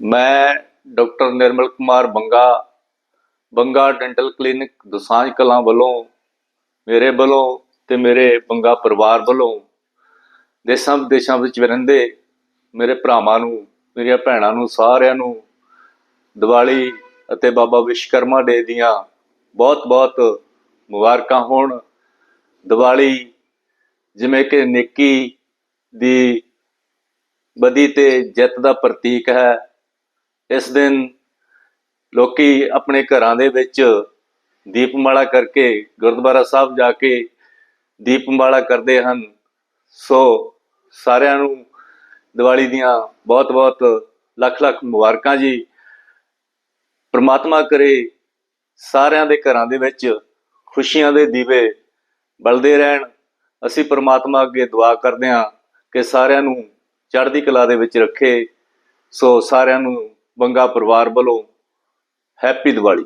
ਮੈਂ doctor Nirmal Kumar Banga Banga dental clinic Dosanjh Kalan ਵੱਲੋਂ, ਮੇਰੇ ਵੱਲੋਂ ਤੇ ਮੇਰੇ ਬੰਗਾ ਪਰਿਵਾਰ ਵੱਲੋਂ ਦੇਸ਼ਾਂ ਵਿਦੇਸ਼ਾਂ ਵਿੱਚ ਰਹਿੰਦੇ ਮੇਰੇ ਭਰਾਵਾਂ ਨੂੰ, ਮੇਰੀਆਂ ਭੈਣਾਂ ਨੂੰ, ਸਾਰਿਆਂ ਨੂੰ ਦੀਵਾਲੀ ਅਤੇ ਬਾਬਾ ਵਿਸ਼ਕਰਮਾ ਡੇ ਦੀਆਂ ਬਹੁਤ-ਬਹੁਤ ਮੁਬਾਰਕਾਂ ਹੋਣ। ਦੀਵਾਲੀ ਜਿਵੇਂ ਕਿ ਨੇਕੀ ਦੀ ਬਦੀ ਤੇ ਜਿੱਤ ਦਾ ਪ੍ਰਤੀਕ ਹੈ। ਇਸ ਦਿਨ ਲੋਕੀ ਆਪਣੇ ਘਰਾਂ ਦੇ ਵਿੱਚ ਦੀਪਮਾਲਾ ਕਰਕੇ ਗੁਰਦੁਆਰਾ ਸਾਹਿਬ ਜਾ ਕੇ ਦੀਪਮਾਲਾ ਕਰਦੇ ਹਨ। ਸੋ ਸਾਰਿਆਂ ਨੂੰ ਦੀਵਾਲੀ ਦੀਆਂ ਬਹੁਤ-ਬਹੁਤ, ਲੱਖ-ਲੱਖ ਮੁਬਾਰਕਾਂ ਜੀ। ਪ੍ਰਮਾਤਮਾ ਕਰੇ ਸਾਰਿਆਂ ਦੇ ਘਰਾਂ ਦੇ ਵਿੱਚ ਖੁਸ਼ੀਆਂ ਦੇ ਦੀਵੇ ਬਲਦੇ ਰਹਿਣ। ਅਸੀਂ ਪ੍ਰਮਾਤਮਾ ਅੱਗੇ ਦੁਆ ਕਰਦੇ ਹਾਂ ਕਿ ਸਾਰਿਆਂ ਨੂੰ ਚੜ੍ਹਦੀ ਕਲਾ ਦੇ ਵਿੱਚ ਰੱਖੇ। ਸੋ ਸਾਰਿਆਂ ਨੂੰ ਬੰਗਾ ਪਰਿਵਾਰ ਵੱਲੋਂ ਹੈਪੀ ਦੀਵਾਲੀ।